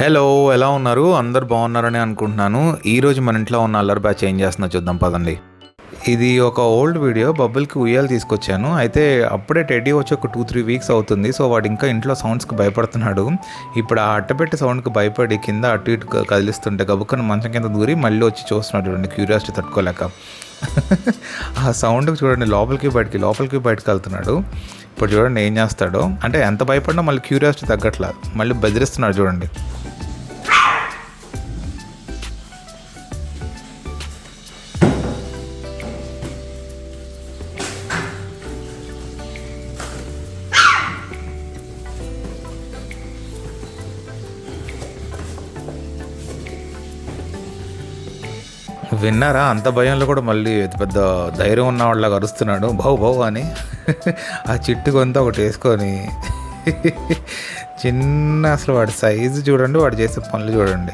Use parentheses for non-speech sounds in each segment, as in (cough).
Hello ఎలా ఉన్నారు? అందరు బాగున్నారని అనుకుంటున్నాను. ఈరోజు మన ఇంట్లో ఉన్న అల్లరి బ్యాచ్ ఏం చేస్తున్నా చూద్దాం పదండి. ఇది ఒక ఓల్డ్ వీడియో బబ్బుల్కి ఉయ్యాలు తీసుకొచ్చాను. అయితే అప్పుడే టెడ్డీ వచ్చి ఒక టూ త్రీ వీక్స్ అవుతుంది. సో వాడు ఇంకా ఇంట్లో సౌండ్స్కి భయపడుతున్నాడు. ఇప్పుడు ఆ అట్టపెట్టి సౌండ్కి భయపడి కింద అటు ఇటు కదిలిస్తుంటే గబుక్కను మంచం కింద దూరి మళ్ళీ వచ్చి చూస్తున్నాడు చూడండి క్యూరియాసిటీ తట్టుకోలేక. (laughs) ఆ సౌండ్కి చూడండి లోపలికి బయటికి లోపలికి బయటకు వెళ్తున్నాడు. ఇప్పుడు చూడండి ఏం చేస్తాడో. అంటే ఎంత భయపడినా మళ్ళీ క్యూరియాసిటీ తగ్గట్లేదు మళ్ళీ బెదిరిస్తున్నాడు చూడండి. విన్నారా? అంత భయంలో కూడా మళ్ళీ పెద్ద ధైర్యం ఉన్న వాళ్ళగా అరుస్తున్నాడు. బౌ బౌ అని ఆ చిట్టు కొంత ఒకటి వేసుకొని చిన్న అసలు వాడి సైజు చూడండి వాడు చేసే పనులు చూడండి.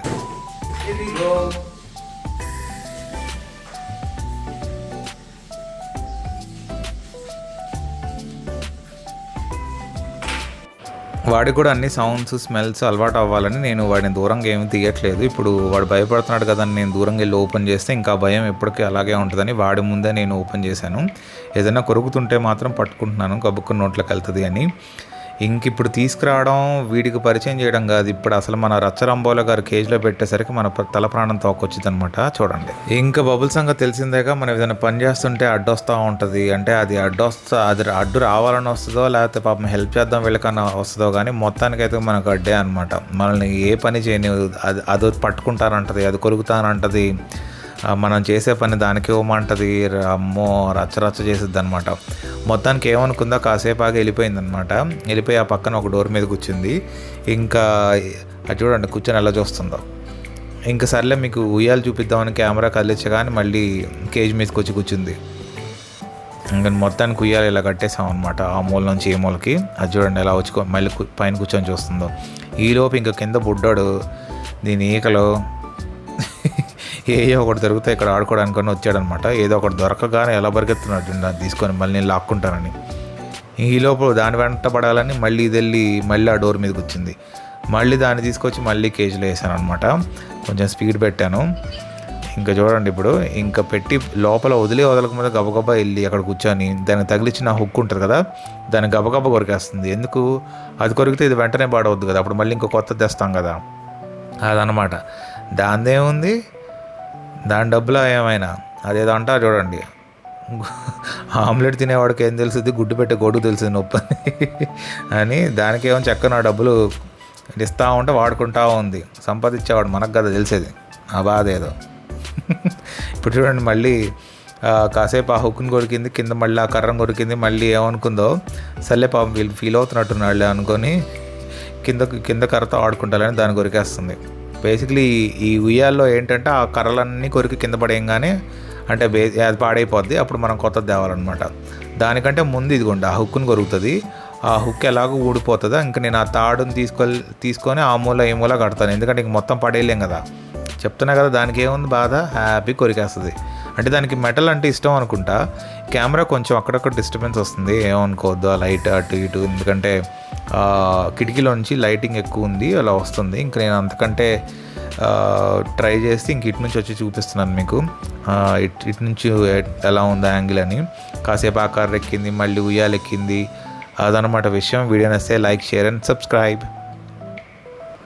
వాడికి కూడా అన్ని సౌండ్స్ స్మెల్స్ అలవాటు అవ్వాలని నేను వాడిని దూరంగా ఏమి తీయట్లేదు. ఇప్పుడు వాడు భయపడుతున్నాడు కదా అని నేను దూరంగా వెళ్ళి ఓపెన్ చేస్తే ఇంకా భయం ఎప్పటికీ అలాగే ఉంటుందని వాడి ముందే నేను ఓపెన్ చేశాను. ఏదైనా కొరుకుతుంటే మాత్రం పట్టుకుంటున్నాను. కబుక్కు నోట్లోకి వెళ్తుంది అని. ఇంక ఇప్పుడు తీసుకురావడం వీడికి పరిచయం చేయడం కాదు. ఇప్పుడు అసలు మన రచ్చరంబోల గారు కేజీలో పెట్టేసరికి మన తల ప్రాణం తోకొచ్చింది అనమాట చూడండి. ఇంకా బబుల్ సంగతి తెలిసిందేగా మనం ఏదైనా పని చేస్తుంటే అడ్డొస్తూ ఉంటుంది. అంటే అది అడ్డొస్తా అది అడ్డు రావాలని వస్తుందో లేకపోతే పాపం హెల్ప్ చేద్దాం వీళ్ళకన్నా వస్తుందో కానీ మొత్తానికైతే మనకు అడ్డే అనమాట మనల్ని ఏ పని చేయని అది అది పట్టుకుంటానంటది అది కొరుకుతానంటది. మనం చేసే పని దానికి ఇవ్వమంటది అమ్మో రచ్చ రచ్చ చేసిద్ది అనమాట మొత్తానికి ఏమనుకుందో కాసేపు ఆగి వెళ్ళిపోయింది అనమాట వెళ్ళిపోయి ఆ పక్కన ఒక డోర్ మీద కూర్చుంది. ఇంకా అది చూడండి కూర్చొని ఎలా చూస్తుందో. ఇంకా సర్లే మీకు ఉయ్యాలు చూపిద్దామని కెమెరా కదిలించగానే మళ్ళీ కేజీ మీదకి వచ్చి కూర్చుంది. ఇంకా మొత్తానికి ఉయ్యాలు ఇలా కట్టేసాం అనమాట ఆ మూల నుంచి ఏ మూలకి. అది చూడండి ఎలా వచ్చి మళ్ళీ పైన కూర్చొని చూస్తుందో. ఈలోపు ఇంకా కింద బుడ్డాడు దీని ఈకలో ఏ ఒకటి దొరికితే ఇక్కడ ఆడుకోవడానికి అని వచ్చాడనమాట. ఏదో ఒకటి దొరకగానే ఎలా పరిగెత్తున్నాడు అది తీసుకొని మళ్ళీ నేను లాక్కుంటానని. ఈ లోపల దాని వెంట పడాలని మళ్ళీ ఇది వెళ్ళి మళ్ళీ ఆ డోర్ మీదకి వచ్చింది. మళ్ళీ దాన్ని తీసుకొచ్చి మళ్ళీ కేజీలో వేసాను అనమాట కొంచెం స్పీడ్ పెట్టాను. ఇంకా చూడండి ఇప్పుడు ఇంకా పెట్టి లోపల వదిలే వదలకముందు గబగబా వెళ్ళి అక్కడ కూర్చొని దానికి తగిలిచ్చిన హుక్ ఉంటుంది కదా దాన్ని గబగబా కొరికేస్తుంది. ఎందుకు? అది కొరికితే ఇది వెంటనే పాడవద్దు కదా అప్పుడు మళ్ళీ ఇంకో కొత్త తెస్తాం కదా. అదనమాట దాందేముంది? దాని డబ్బులో ఏమైనా? అదేదో అంటారు చూడండి. ఆమ్లెట్ తినేవాడికి ఏం తెలుస్తుంది గుడ్డు పెట్టే గొడ్డు తెలుస్తుంది నొప్పి అని. దానికి దానికేమో చక్కన డబ్బులు ఇస్తూ ఉంటే వాడుకుంటా ఉంది. సంపాదించేవాడు మనకు కదా తెలిసేది. ఆ బాధ ఏదో. ఇప్పుడు చూడండి మళ్ళీ కాసేపు ఆ హుక్కుని కొరికింది కింద మళ్ళీ ఆ కర్రం కొరికింది మళ్ళీ ఏమనుకుందో సర్లే పాపం ఫీల్ అవుతున్నట్టున్నాళ్ళే అనుకొని కింద కింద కర్రతో ఆడుకుంటాలని దాని కొరికేస్తుంది. బేసిక్లీ ఈ ఉయ్యాల్లో ఏంటంటే ఆ కర్రలన్నీ కొరికి కింద పడేయంగానే అంటే బే అది పాడైపోద్ది. అప్పుడు మనం కొత్తది తేవాలన్నమాట దానికంటే ముందు ఇదిగోండి ఆ హుక్కుని కొరుకుతుంది. ఆ హుక్ ఎలాగో ఊడిపోతుందో. ఇంకా నేను ఆ తాడుని తీసుకొని తీసుకొని ఆ మూల ఈ మూల కడతాను. ఎందుకంటే ఇంక మొత్తం పడేయలేం కదా. చెప్తున్నా కదా దానికి ఏముంది బాధ? హ్యాపీ కొరికేస్తుంది. అంటే దానికి మెటల్ అంటే ఇష్టం అనుకుంటా. కెమెరా కొంచెం అక్కడక్కడ డిస్టర్బెన్స్ వస్తుంది. ఏమనుకోవద్దు ఆ లైట్ అటు ఇటు. ఎందుకంటే కిటికీలోంచి లైటింగ్ ఎక్కువ ఉంది అలా వస్తుంది. ఇంక నేను అంతకంటే ట్రై చేసి ఇంక ఇటు నుంచి వచ్చి చూపిస్తున్నాను మీకు. ఇటు ఇటు నుంచి ఎలా ఉంది యాంగిల్ అని. కాసేపు ఆ కార్ ఎక్కింది మళ్ళీ ఉయ్యాలు ఎక్కింది అదనమాట విషయం. వీడియో నస్తే లైక్ షేర్ అండ్ సబ్స్క్రైబ్.